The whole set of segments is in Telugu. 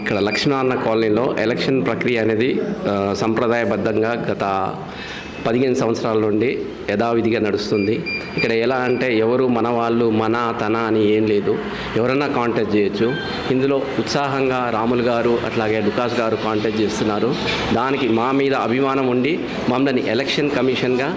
ఇక్కడ లక్ష్మీనారాయణ కాలనీలో ఎలక్షన్ ప్రక్రియ అనేది సంప్రదాయబద్ధంగా గత పదిహేను సంవత్సరాల నుండి యథావిధిగా నడుస్తుంది. ఇక్కడ ఎలా అంటే ఎవరు మన వాళ్ళు మన తన అని ఏం లేదు. ఎవరన్నా కాంటాక్ట్ చేయొచ్చు. ఇందులో ఉత్సాహంగా రాములు గారు అట్లాగే లుకాస్ గారు కాంటాక్ట్ చేస్తున్నారు. దానికి మా మీద అభిమానం ఉండి మమ్మల్ని ఎలక్షన్ కమిషన్గా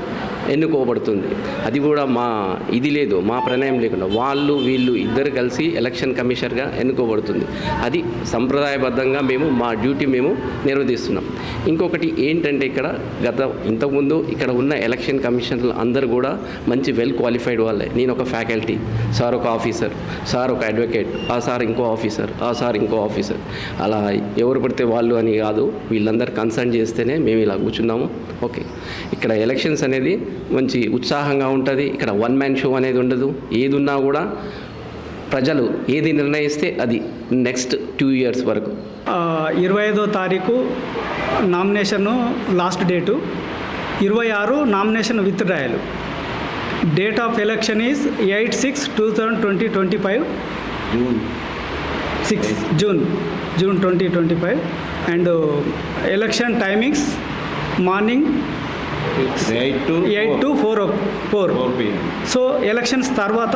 ఎన్నుకోబడుతుంది. అది కూడా మా ఇది లేదు మా ప్రణయం లేకుండా. వాళ్ళు వీళ్ళు ఇద్దరు కలిసి ఎలక్షన్ కమిషనర్గా ఎన్నుకోబడుతుంది. అది సంప్రదాయబద్ధంగా మేము మా డ్యూటీ మేము నిర్వహిస్తున్నాం. ఇంకొకటి ఏంటంటే ఇక్కడ గత ఇంతకుముందు ఇక్కడ ఉన్న ఎలక్షన్ కమిషనర్లు అందరూ కూడా మంచి వెల్ క్వాలిఫైడ్ వాళ్ళే. నేను ఒక ఫ్యాకల్టీ సార్ ఒక ఆఫీసర్ సార్ ఒక అడ్వకేట్ ఆ సార్ ఇంకో ఆఫీసర్ ఆ సార్ ఇంకో ఆఫీసర్ అలా ఎవరు పడితే వాళ్ళు అని కాదు వీళ్ళందరూ కన్సల్ట్ చేస్తేనే మేము ఇలా కూర్చున్నాము. ఓకే. ఇక్కడ ఎలక్షన్స్ అనేది మంచి ఉత్సాహంగా ఉంటుంది. ఇక్కడ వన్ మ్యాన్ షో అనేది ఉండదు. ఏది ఉన్నా కూడా ప్రజలు ఏది నిర్ణయిస్తే అది నెక్స్ట్ టూ ఇయర్స్ వరకు. ఇరవై ఐదో తారీఖు నామినేషన్ లాస్ట్ డేటు. ఇరవై ఆరు nomination withdrawal. Date of election is eight six two thousand twenty twenty five six June June twenty twenty five and election timings morning eight to eight to four four. So elections తర్వాత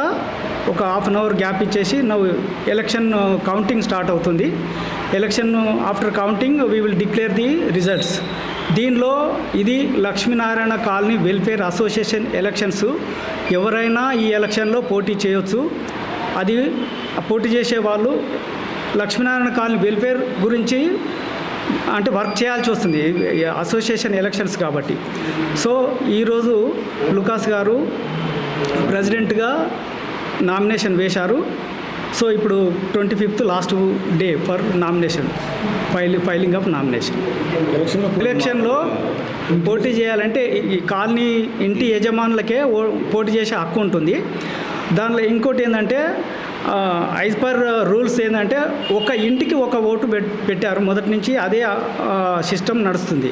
ఒక హాఫ్ అన్ అవర్ గ్యాప్ ఇచ్చేసి నవ్వు ఎలక్షన్ కౌంటింగ్ స్టార్ట్ అవుతుంది. Election after counting we will declare the results దీనిలో ఇది Lakshminarayana colony welfare association elections. ఎవరైనా ఈ ఎలక్షన్లో పోటీ చేయొచ్చు. అది పోటీ చేసే వాళ్ళు లక్ష్మీనారాయణ కాలనీ వెల్ఫేర్ గురించి అంటే వర్క్ చేయాల్సి వస్తుంది. అసోసియేషన్ ఎలక్షన్స్ కాబట్టి. సో ఈరోజు లుకాస్ గారు ప్రెసిడెంట్గా నామినేషన్ వేశారు. సో ఇప్పుడు twenty fifth last day for nomination file filing of nomination. ఎలక్షన్లో పోటీ చేయాలంటే ఈ- కాలనీ ఇంటి యజమానులకే పోటీ చేసే హక్కు ఉంటుంది. దానిలో ఇంకోటి ఏంటంటే యాజ్ పర్ రూల్స్ ఏంటంటే ఒక ఇంటికి ఒక ఓటు పెట్- పెట్టారు. మొదటి నుంచి అదే సిస్టమ్ నడుస్తుంది.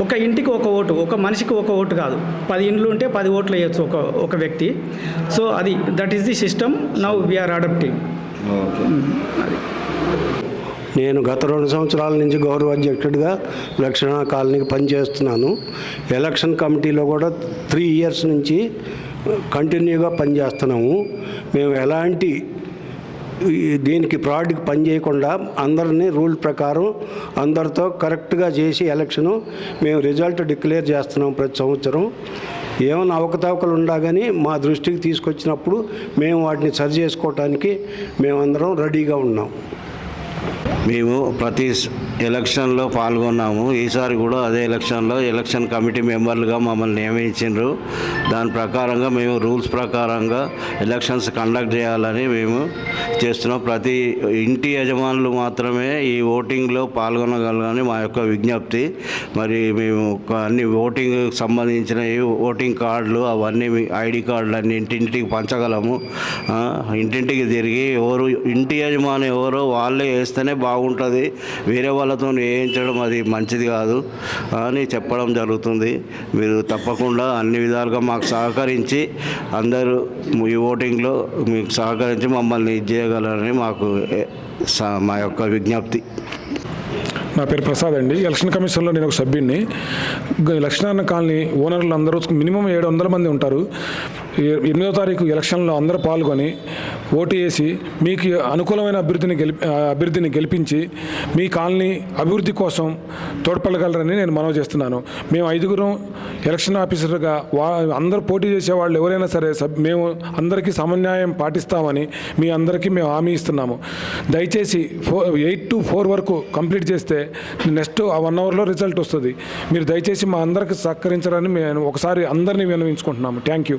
ఒక ఇంటికి ఒక ఓటు ఒక మనిషికి ఒక ఓటు కాదు. పది ఇండ్లు ఉంటే పది ఓట్లు వేయచ్చు ఒక ఒక వ్యక్తి. సో అది that is the system now we are adapting నేను గత రెండు సంవత్సరాల నుంచి గౌరవ అధ్యక్షుడిగా లక్షణ కాలనీకి పనిచేస్తున్నాను. ఎలక్షన్ కమిటీలో కూడా త్రీ ఇయర్స్ నుంచి కంటిన్యూగా పనిచేస్తున్నాము. మేము ఎలాంటి దీనికి ఫ్రాడ్కి పని చేయకుండా అందరినీ రూల్ ప్రకారం అందరితో కరెక్ట్గా చేసి ఎలక్షను మేము రిజల్ట్ డిక్లేర్ చేస్తున్నాం ప్రతి సంవత్సరం. ఏమైనా అవకతవకలు ఉండా కానీ మా దృష్టికి తీసుకొచ్చినప్పుడు మేము వాటిని సరి చేసుకోవటానికి మేమందరం రెడీగా ఉన్నాం. మేము ప్రతి ఎలక్షన్లో పాల్గొన్నాము. ఈసారి కూడా అదే ఎలక్షన్లో ఎలక్షన్ కమిటీ మెంబర్లుగా మమ్మల్ని నియమించిండ్రు. దాని ప్రకారంగా మేము రూల్స్ ప్రకారంగా ఎలక్షన్స్ కండక్ట్ చేయాలని మేము చేస్తున్నాం. ప్రతి ఇంటి యజమానులు మాత్రమే ఈ ఓటింగ్లో పాల్గొనగలని మా యొక్క విజ్ఞప్తి. మరి మేము అన్ని ఓటింగ్ సంబంధించిన ఓటింగ్ కార్డులు అవన్నీ మీ ఐడి కార్డులు అన్ని ఇంటింటికి పంచగలము. ఇంటింటికి తిరిగి ఎవరు ఇంటి యజమాని ఎవరో వాళ్ళే వేస్తేనే బాగుంటుంది. వేరే వాళ్ళతో వేయించడం అది మంచిది కాదు. అని చెప్పడం జరుగుతుంది. మీరు తప్పకుండా అన్ని విధాలుగా మాకు సహకరించి అందరూ ఈ ఓటింగ్లో మీకు సహకరించి మమ్మల్ని ఇది చేయగలరని మాకు స- మా యొక్క విజ్ఞప్తి. నా పేరు ప్రసాద్ అండి. ఎలక్షన్ కమిషన్లో నేను ఒక సభ్యుడిని గ- లక్ష్మీనారాయణ కాలనీ ఓనర్లు అందరూ మినిమం ఏడు వందల మంది ఉంటారు. ఎనిమిదో తారీఖు ఎలక్షన్లో అందరూ పాల్గొని ఓటు వేసి మీకు అనుకూలమైన అభివృద్ధిని గెలిపి అభివృద్ధిని గెలిపించి మీ కాలనీ అభివృద్ధి కోసం తోడ్పడగలరని నేను మనవి చేస్తున్నాను. మేము ఐదుగురం ఎలక్షన్ ఆఫీసర్గా వా అందరూ పోటీ చేసే వాళ్ళు ఎవరైనా సరే సబ్ మేము అందరికీ సమన్యాయం పాటిస్తామని మీ అందరికీ మేము హామీ ఇస్తున్నాము. దయచేసి ఫోర్ ఎయిట్ టు ఫోర్ వరకు కంప్లీట్ చేస్తే నెక్స్ట్ ఆ వన్ అవర్లో రిజల్ట్ వస్తుంది. మీరు దయచేసి మా అందరికి సహకరించాలని మేము ఒకసారి అందరినీ విన్నవించుకుంటున్నాము. Thank you.